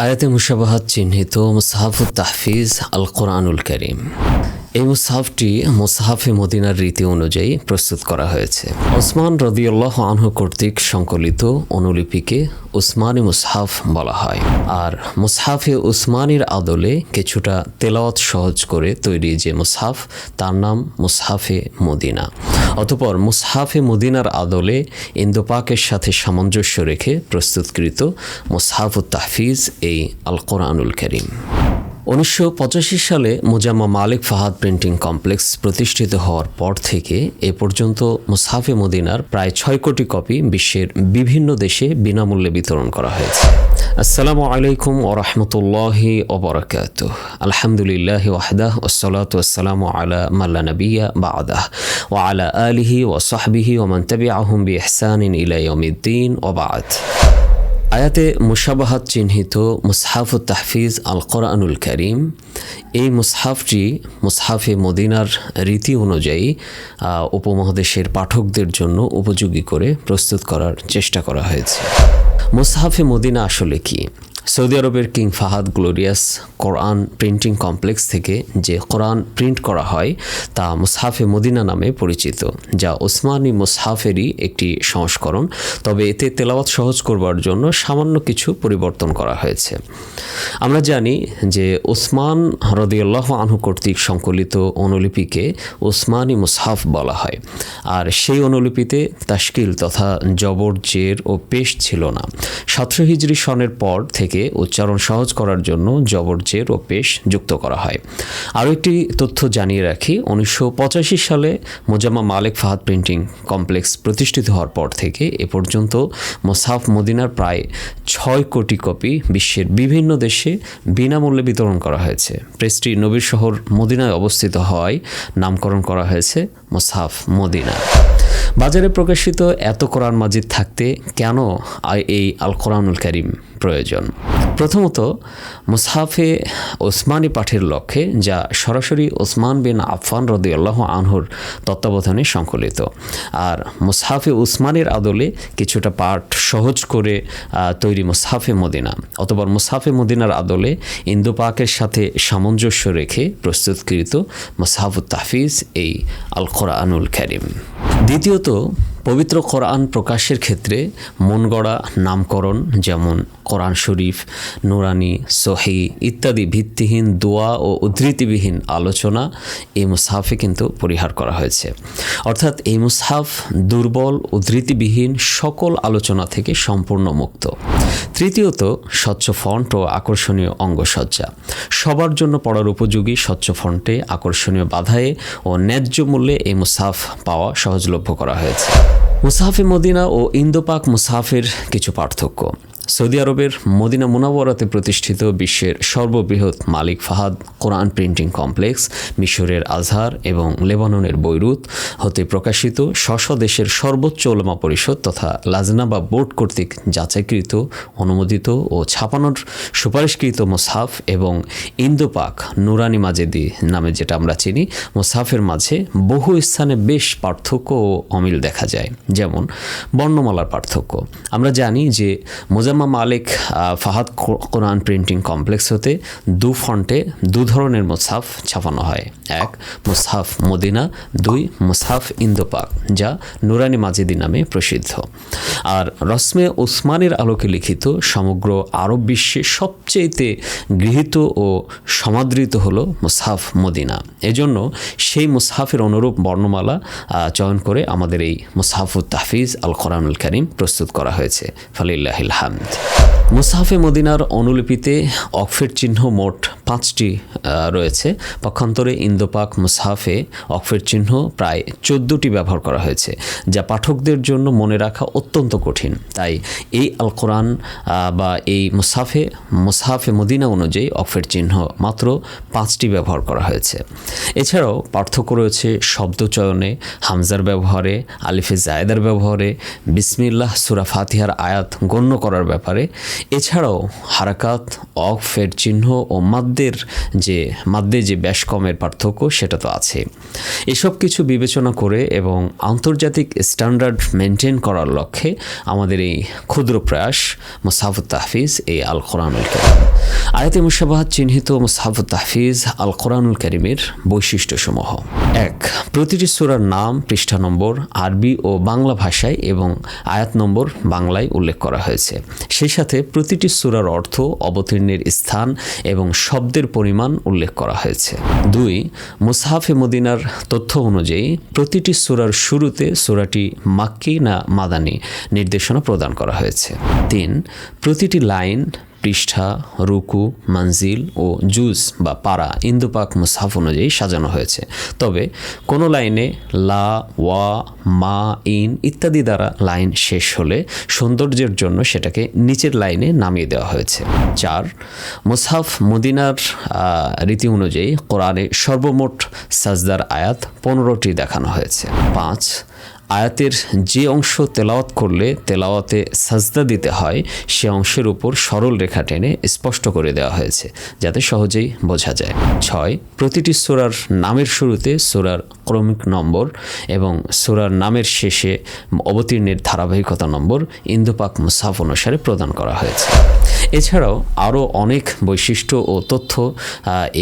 আয়াতে মুসাবাহাত চিহ্নিত মুসাহাফুত তাহফিজ আল কোরআনুল করিম এই মুসাহাফটি মুসাহাফে মদিনার রীতি অনুযায়ী প্রস্তুত করা হয়েছে। ওসমান রদিউল্লাহ আনহু কর্তৃক সংকলিত অনুলিপিকে উসমানী মুসহাফ বলা হয়। আর মুসহাফে উসমানীর আদলে কিছুটা তেলাওয়াত সহজ করে তৈরি যে মুসহাফ, তার নাম মুসহাফে মদিনা। অতপর মুসহাফে মদিনার আদলে ইন্দোপাকের সাথে সামঞ্জস্য রেখে প্রস্তুতকৃত মুসহাফুত তাহফিজ এই আল কোরআনুল করিম। উনিশশো পঁচাশি সালে Mujamma Malik Fahad printing complex প্রতিষ্ঠিত হওয়ার পর থেকে এ পর্যন্ত মুসাফে মদিনার প্রায় ছয় কোটি কপি বিশ্বের বিভিন্ন দেশে বিনামূল্যে বিতরণ করা হয়েছে। আসসালামু আলাইকুম ও রহমতুল্লাহি ওবরাকাত আলহামদুলিল্লাহ ওয়াহদাহ ওসলাত ওসালামু আলা মাল্লা নবিয়া বা আদাহ ও আলা আলিহি ও সাহবিহি ওমান তবি আহম বি ইহসানিন ইলাইয়মিদ্দিন ওবাদ আয়াতে মুসাবাহাত চিহ্নিত মুসহাফ তাহফিজ আল কোরআনুল করিম। এই মুসহাফটি মুসহাফে মদিনার রীতি অনুযায়ী উপমহাদেশের পাঠকদের জন্য উপযোগী করে প্রস্তুত করার চেষ্টা করা হয়েছে। মুসহাফে মদিনা আসলে কি? সৌদি আরবের King Fahad glorious Quran printing complex থেকে যে কোরআন প্রিন্ট করা হয় তা মুসহাফে মদিনা নামে পরিচিত, যা ওসমানী মুসহাফেরই একটি সংস্করণ। তবে এতে তেলাওয়াত সহজ করবার জন্য সামান্য কিছু পরিবর্তন করা হয়েছে। আমরা জানি যে ওসমান হরদিয়াল্লাহ আনহু কর্তৃক সংকলিত অনুলিপিকে ওসমানী মুসহাফ বলা হয়, আর সেই অনুলিপিতে তাশকিল তথা জবর জের ও পেশ ছিল না। সতেরো হিজরি সনের পর থেকে উচ্চারণ সহজ করার জন্য জবর জের ও পেশ যুক্ত করা হয়। আরও একটি তথ্য জানিয়ে রাখি, উনিশশো পঁচাশি সালে Mojamma Malik Fahad printing complex প্রতিষ্ঠিত হওয়ার পর থেকে এ পর্যন্ত মোসাফ মদিনার প্রায় ছয় কোটি কপি বিশ্বের বিভিন্ন দেশে বিনামূল্যে বিতরণ করা হয়েছে। প্রেসটি নবীর শহর মদিনায় অবস্থিত হওয়ায় নামকরণ করা হয়েছে মোসাফ মদিনা। বাজারে প্রকাশিত এত কোরআন মাজিদ থাকতে কেন এই আল কোরআনুল করিম প্রয়োজন? প্রথমত, মুসহাফে ওসমানী পাঠের লক্ষ্যে, যা সরাসরি ওসমান বিন আফফান রদিয়াল্লাহ আনহুর তত্ত্বাবধানে সংকলিত। আর মুসহাফে উসমানের আদলে কিছুটা পাঠ সহজ করে তৈরি মুসহাফে মদিনা অতবার মুসহাফে মদিনার আদলে ইন্দো পাকের সাথে সামঞ্জস্য রেখে প্রস্তুতকৃত মুসহাফুত তাহফিজ এই আল কোরআনুল করিম। দ্বিতীয়ত পবিত্র কোরআন প্রকাশের ক্ষেত্রে মন গড়া নামকরণ যেমন কোরআন শরীফ, নুরানি, সহি ইত্যাদি ভিত্তিহীন দোয়া ও উদ্ধৃতিবিহীন আলোচনা এই মুসাহাফে কিন্তু পরিহার করা হয়েছে। অর্থাৎ এই মুসাহাফ দুর্বল, উদ্ধৃতিবিহীন সকল আলোচনা থেকে সম্পূর্ণ মুক্ত। তৃতীয়ত, স্বচ্ছ ফন্ট ও আকর্ষণীয় অঙ্গসজ্জা। সবার জন্য পড়ার উপযোগী স্বচ্ছ ফন্টে আকর্ষণীয় বাধায়ে ও ন্যায্য মূল্যে এই মুসাফ পাওয়া সহজলভ্য করা হয়েছে। মুসাফে মদিনা ও ইন্দোপাক মুসাফির কিছু পার্থক্য। সৌদি আরবের মদিনা মুনাওয়ারাতে প্রতিষ্ঠিত বিশ্বের সর্ববৃহৎ Malik Fahad Quran printing complex, মিশরের আজহার এবং লেবাননের বৈরুত হতে প্রকাশিত স্ব দেশের সর্বোচ্চ ওলামা পরিষদ তথা লাজনা বা বোর্ড কর্তৃক যাচাইকৃত, অনুমোদিত ও ছাপানোর সুপারিশকৃত মোসাফ এবং ইন্দোপাক নুরানি মাজেদি নামে যেটা আমরা চিনি, মোসাফের মাঝে বহু স্থানে বেশ পার্থক্য ও অমিল দেখা যায়। যেমন বর্ণমালার পার্থক্য। আমরা জানি যে Mojamma Malik Fahad Quran printing complex হতে দু ফন্টে দু ধরনের মোসাফ ছাপানো হয়। এক মুসহাফ মদিনা, দুই মুসহাফ ইন্দোপাক, যা নুরানি মাজিদি নামে প্রসিদ্ধ। আর রসমে ওসমানের আলোকে লিখিত সমগ্র আরব বিশ্বে সবচেয়েতে গৃহীত ও সমাদৃত হল মুসহাফ মদিনা। এজন্য সেই মুসহাফের অনুরূপ বর্ণমালা চয়ন করে আমাদের এই মুসহাফুত তাহফিজ আল কোরআনুল করিম প্রস্তুত করা হয়েছে। ফালিল্লাহিল হামদ। England. মুসহাফে মদিনার অনুলিপিতে অক্ষের চিহ্ন মোট পাঁচটি রয়েছে। পক্ষান্তরে ইন্দোপাক মুসহাফে অক্ষের চিহ্ন প্রায় চোদ্দোটি ব্যবহার করা হয়েছে, যা পাঠকদের জন্য মনে রাখা অত্যন্ত কঠিন। তাই এই আল কোরআন বা এই মুসাফে মুসাফে মদিনা অনুযায়ী অক্ষের চিহ্ন মাত্র পাঁচটি ব্যবহার করা হয়েছে। এছাড়াও পার্থক্য রয়েছে শব্দ চয়নে, হামজার ব্যবহারে, আলিফে জায়দার ব্যবহারে, বিসমিল্লাহ সুরা ফাতিহার আয়াত গণ্য করার ব্যাপারে এছাড়াও হারাকাত অফের চিহ্ন ও মাদ্যের যে, মাদ্যে যে ব্যাস কমের পার্থক্য সেটা তো আছে। এসব কিছু বিবেচনা করে এবং আন্তর্জাতিক স্ট্যান্ডার্ড মেনটেন করার লক্ষ্যে আমাদের এই ক্ষুদ্র প্রয়াস মুসাফুত তাহফিজ এই আল কোরআনুল করিম। আয়াতে মুসাবাহাত চিহ্নিত মুসাফুত তাহফিজ আল কোরআনুল করিমের বৈশিষ্ট্যসমূহ। এক, প্রতিটি সুরার নাম, পৃষ্ঠা নম্বর, আরবি ও বাংলা ভাষায় এবং আয়াত নম্বর বাংলায় উল্লেখ করা হয়েছে। সেই সাথে প্রতিটি সুরার অর্থ অবতীর্ণের স্থান এবং শব্দের পরিমাণ উল্লেখ করা হয়েছে। দুই, মুসাহাফে মদিনার তথ্য অনুযায়ী প্রতিটি সুরার শুরুতে সুরাটি মাক্কি না মাদানি নির্দেশনা প্রদান করা হয়েছে। তিন, প্রতিটি লাইন পৃষ্ঠা, রুকু, মানজিল ও জুস বা পাড়া ইন্দুপাক মুসাফ অনুযায়ী সাজানো হয়েছে। তবে কোনো লাইনে লা, ওয়া, মা, ইন ইত্যাদি দ্বারা লাইন শেষ হলে সৌন্দর্যের জন্য সেটাকে নিচের লাইনে নামিয়ে দেওয়া হয়েছে। চার, মুসাফ মদিনার রীতি অনুযায়ী কোরআনে সর্বমোট সাজদার আয়াত পনেরোটি দেখানো হয়েছে। পাঁচ আয়াতের যে অংশ তেলাওয়াত করলে তেলাওয়াতে সাজদা দিতে হয়, সে অংশের উপর সরল রেখা টেনে স্পষ্ট করে দেওয়া হয়েছে, যাতে সহজেই বোঝা যায়। ছয়, প্রতিটি সোরার নামের শুরুতে সোরার ক্রমিক নম্বর এবং সোরার নামের শেষে অবতীর্ণের ধারাবাহিকতা নম্বর ইন্দুপাক মুসাফ অনুসারে প্রদান করা হয়েছে। এছাড়াও আরও অনেক বৈশিষ্ট্য ও তথ্য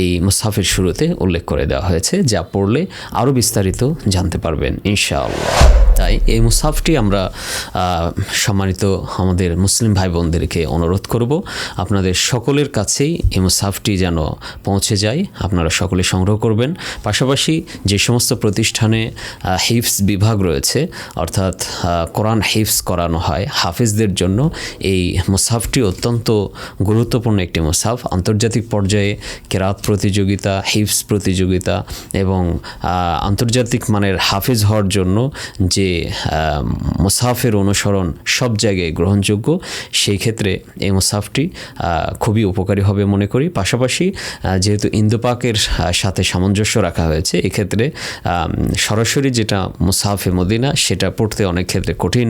এই মুসাফের শুরুতে উল্লেখ করে দেওয়া হয়েছে, যা পড়লে আরও বিস্তারিত জানতে পারবেন, ইনশাআল্লাহ। তাই এই মুসাফটি আমরা সম্মানিত আমাদের মুসলিম ভাই বোনদেরকে অনুরোধ করব, আপনাদের সকলের কাছেই এই মুসাফটি যেন পৌঁছে যায়, আপনারা সকলে সংগ্রহ করবেন। পাশাপাশি যে সমস্ত প্রতিষ্ঠানে হিফস বিভাগ রয়েছে, অর্থাৎ কোরআন হিফস করানো হয় হাফিজদের জন্য, এই মুসাফটি অত্যন্ত গুরুত্বপূর্ণ একটি মুসাফ। আন্তর্জাতিক পর্যায়ে কেরাত প্রতিযোগিতা হিফস প্রতিযোগিতা এবং আন্তর্জাতিক মানের হাফিজ হওয়ার জন্য যে মুসাফের অনুসরণ সব জায়গায় গ্রহণযোগ্য, সেই ক্ষেত্রে এই মুসাফটি খুবই উপকারী হবে মনে করি। পাশাপাশি যেহেতু ইন্দোপাকের সাথে সামঞ্জস্য রাখা হয়েছে, এক্ষেত্রে সরাসরি যেটা মুসাফে মদিনা, সেটা পড়তে অনেক ক্ষেত্রে কঠিন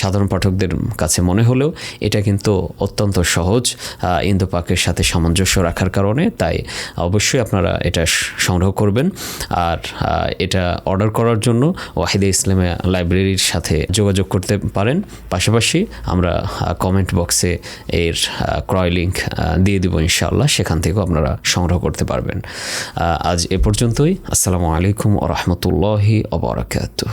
সাধারণ পাঠকদের কাছে মনে হলেও এটা কিন্তু অত্যন্ত সহজ ইন্দোপাকের সাথে সামঞ্জস্য রাখার কারণে। তাই অবশ্যই আপনারা এটা সংগ্রহ করবেন। আর এটা অর্ডার করার জন্য ওয়াহিদে ইসলামে লাইব্রেরির সাথে যোগাযোগ করতে পারেন। পাশাপাশি আমরা কমেন্ট বক্সে এর ক্রয় লিঙ্ক দিয়ে দিব ইনশাআল্লাহ। সেখান থেকেও আপনারা সংগ্রহ করতে পারবেন। আজ এ পর্যন্তই। আসসালামু আলাইকুম ও রহমতুল্লাহি অবরাকাতুহ